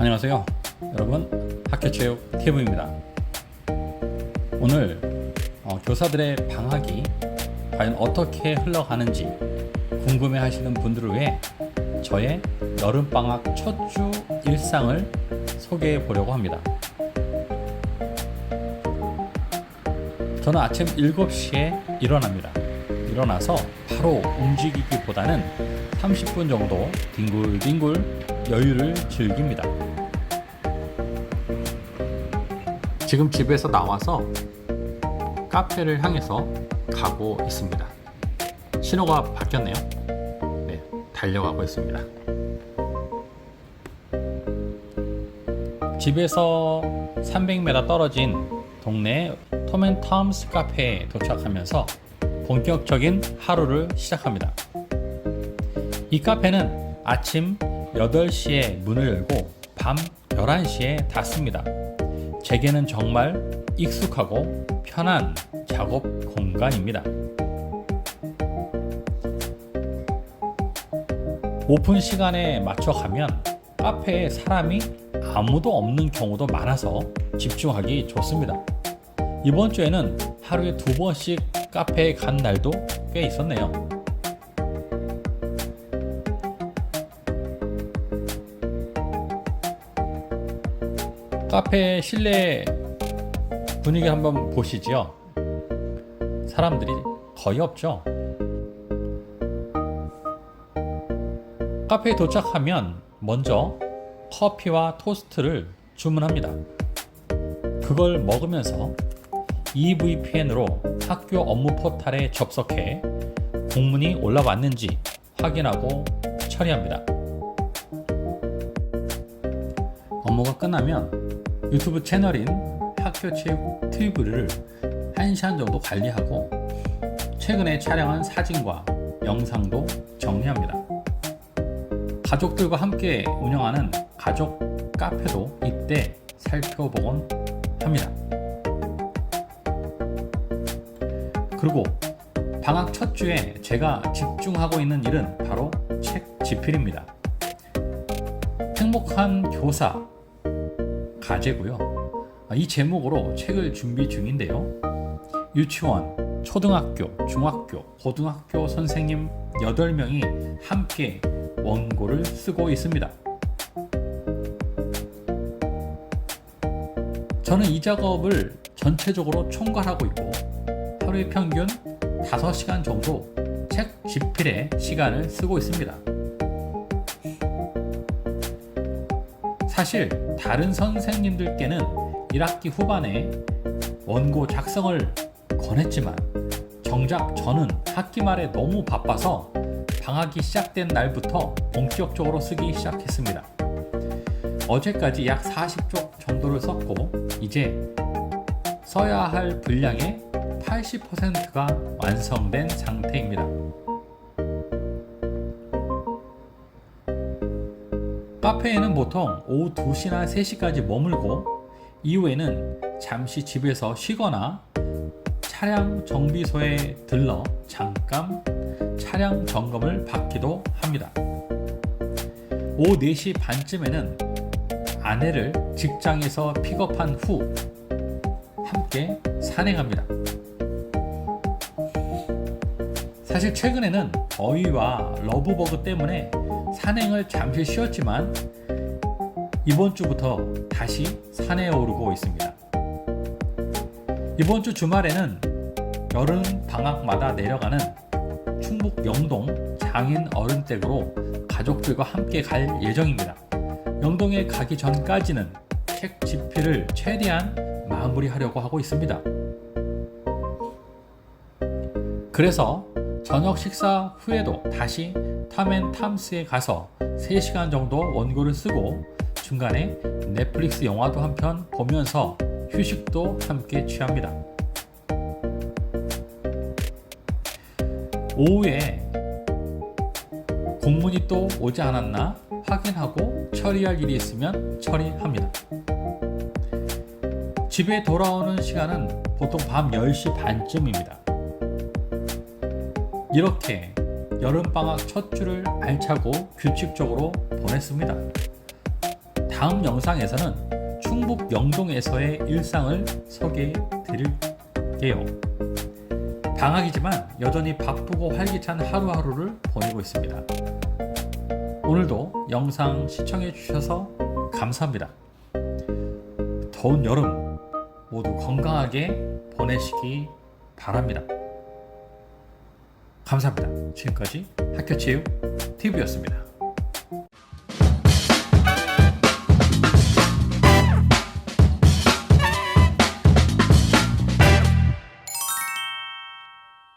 안녕하세요. 여러분 학교체육 TV입니다. 오늘 어, 교사들의 방학이 과연 어떻게 흘러가는지 궁금해 하시는 분들을 위해 저의 여름방학 첫 주 일상을 소개해 보려고 합니다. 저는 아침 7시에 일어납니다. 일어나서 바로 움직이기보다는 30분 정도 뒹굴뒹굴 여유를 즐깁니다. 지금 집에서 나와서 카페를 향해서 가고 있습니다. 신호가 바뀌었네요. 네, 달려가고 있습니다. 집에서 300m 떨어진 동네 톰앤탐스 카페에 도착하면서 본격적인 하루를 시작합니다. 이 카페는 아침 8시에 문을 열고 밤 11시에 닫습니다. 제게는 정말 익숙하고 편한 작업 공간입니다. 오픈 시간에 맞춰 가면 카페에 사람이 아무도 없는 경우도 많아서 집중하기 좋습니다. 이번 주에는 하루에 두 번씩 카페에 간 날도 꽤 있었네요. 카페 실내 분위기 한번 보시지요. 사람들이 거의 없죠. 카페에 도착하면 먼저 커피와 토스트를 주문합니다. 그걸 먹으면서 EVPN으로 학교 업무 포탈에 접속해 공문이 올라왔는지 확인하고 처리합니다. 업무가 끝나면 유튜브 채널인 학교 체육 TV를 1시간 정도 관리하고 최근에 촬영한 사진과 영상도 정리합니다. 가족들과 함께 운영하는 가족 카페도 이때 살펴보곤 합니다. 그리고 방학 첫 주에 제가 집중하고 있는 일은 바로 책 집필입니다. 행복한 교사 가제고요. 이 제목으로 책을 준비 중인데요. 유치원, 초등학교, 중학교, 고등학교 선생님 8명이 함께 원고를 쓰고 있습니다. 저는 이 작업을 전체적으로 총괄하고 있고 하루에 평균 5시간 정도 책 집필에 시간을 쓰고 있습니다. 사실 다른 선생님들께는 1학기 후반에 원고 작성을 권했지만 정작 저는 학기 말에 너무 바빠서 방학이 시작된 날부터 본격적으로 쓰기 시작했습니다. 어제까지 약 40쪽 정도를 썼고 이제 써야 할 분량의 80%가 완성된 상태입니다. 카페에는 보통 오후 2시나 3시까지 머물고 이후에는 잠시 집에서 쉬거나 차량 정비소에 들러 잠깐 차량 점검을 받기도 합니다. 오후 4시 반쯤에는 아내를 직장에서 픽업한 후 함께 산행합니다. 사실 최근에는 더위와 러브버그 때문에 산행을 잠시 쉬었지만 이번 주부터 다시 산에 오르고 있습니다. 이번 주 주말에는 여름 방학마다 내려가는 충북 영동 장인 어른 댁으로 가족들과 함께 갈 예정입니다. 영동에 가기 전까지는 책 집필을 최대한 마무리하려고 하고 있습니다. 그래서 저녁 식사 후에도 다시 탐앤탐스에 가서 3시간 정도 원고를 쓰고 중간에 넷플릭스 영화도 한 편 보면서 휴식도 함께 취합니다. 오후에 공문이 또 오지 않았나 확인하고 처리할 일이 있으면 처리합니다. 집에 돌아오는 시간은 보통 밤 10시 반쯤입니다. 이렇게 여름방학 첫 주를 알차고 규칙적으로 보냈습니다. 다음 영상에서는 충북 영동에서의 일상을 소개해 드릴게요. 방학이지만 여전히 바쁘고 활기찬 하루하루를 보내고 있습니다. 오늘도 영상 시청해 주셔서 감사합니다. 더운 여름 모두 건강하게 보내시기 바랍니다. 감사합니다. 지금까지 학교체육 TV였습니다.